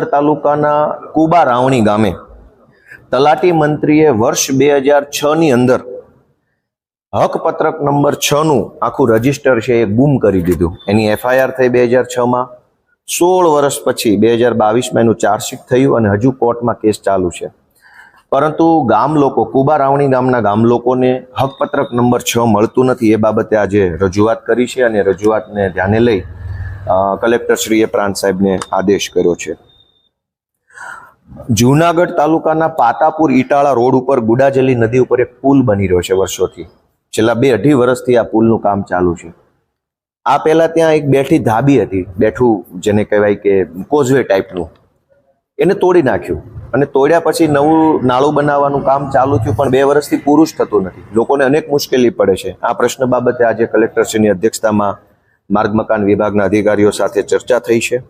તાલુકાના કુબા રાવણી ગામે તલાટી મંત્રીએ વર્ષ બે હજાર છ ની અંદર હકપત્રક નંબર છ નું આખું રજિસ્ટર છે એ ગુમ કરી દીધું. એની એફઆઈઆર થઈ બે હજાર છ માં. સોળ વર્ષ પછી બે હજાર બાવીસમાં એનું ચાર્જશીટ થયું અને હજુ કોર્ટમાં કેસ ચાલુ છે. પરંતુ ગામ લોકો, કુબા રાવણી ગામના ગામ લોકોને હકપત્રક નંબર છ મળતું નથી એ બાબતે આજે રજૂઆત કરી છે અને રજૂઆતને ધ્યાને લઈ કલેક્ટરશ્રીએ પ્રાંત સાહેબને આદેશ કર્યો છે. જૂનાગઢ તાલુકાના પાતાપુર ઈટાળા રોડ ઉપર ગુડાજલી નદી ઉપર એક પુલ બની રહ્યો છે વર્ષોથી. છેલ્લા બે અઢી વર્ષથી આ પુલનું કામ ચાલુ છે. આ પહેલા ત્યાં એક બેઠી ધાબી હતી, બેઠું જેને કહેવાય કે કોઝવે ટાઈપનું. એને તોડી નાખ્યું અને તોડ્યા પછી નવું નાળું બનાવવાનું કામ ચાલુ થયું, પણ બે વર્ષથી પૂરું જ થતું નથી. લોકોને અનેક મુશ્કેલી પડે છે. આ પ્રશ્ન બાબતે આજે કલેક્ટરશ્રીની અધ્યક્ષતામાં માર્ગ મકાન વિભાગના અધિકારીઓ સાથે ચર્ચા થઈ છે.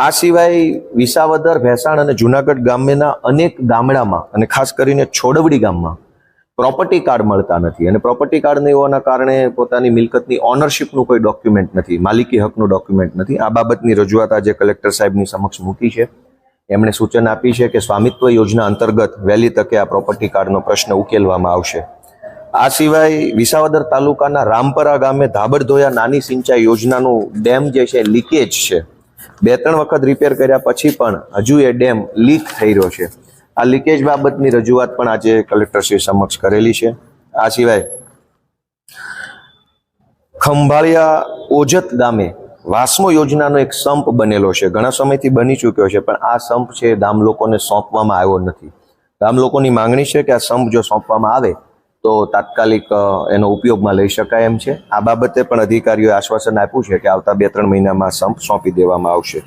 આ સિવાય વિસાવદર, ભેસાણ અને જુનાગઢ ગામના અનેક ગામડામાં અને ખાસ કરીને છોડવડી ગામમાં પ્રોપર્ટી કાર્ડ મળતા નથી. અને પ્રોપર્ટી કાર્ડ નહીં હોવાના કારણે પોતાની મિલકતની ઓનરશિપનું કોઈ ડોક્યુમેન્ટ નથી, માલિકી હકનું ડોક્યુમેન્ટ નથી. આ બાબતની રજૂઆત આજે કલેક્ટર સાહેબની સમક્ષ મૂકી છે. એમણે સૂચન આપી છે કે સ્વામિત્વ યોજના અંતર્ગત વહેલી તકે આ પ્રોપર્ટી કાર્ડનો પ્રશ્ન ઉકેલવામાં આવશે. આ સિવાય વિસાવદર તાલુકાના રામપરા ગામે ધાબડધોયા નાની સિંચાઈ યોજનાનું ડેમ જે છે લીકેજ છે. બે ત્રણ વખત રિપેર કર્યા પછી પણ હજુ એ ડેમ લીક થઈ રહ્યો છે. આ લીકેજ બાબતની રજૂઆત પણ આજે કલેક્ટરશ્રી સમક્ષ કરેલી છે. આ સિવાય ખંભાળિયા ઓજત ગામે વાસમો યોજનાનો એક સંપ બનેલો છે. ઘણા સમયથી બની ચૂક્યો છે, પણ આ સંપ છે ગામ લોકોને સોંપવામાં આવ્યો નથી. ગામ લોકોની માંગણી છે કે આ સંપ જો સોંપવામાં આવે તો તાત્કાલિક એનો ઉપયોગમાં લઈ શકાય એમ છે. આ બાબતે પણ અધિકારીઓએ આશ્વાસન આપ્યું છે કે આવતા બે ત્રણ મહિનામાં સંપ સોંપી દેવામાં આવશે.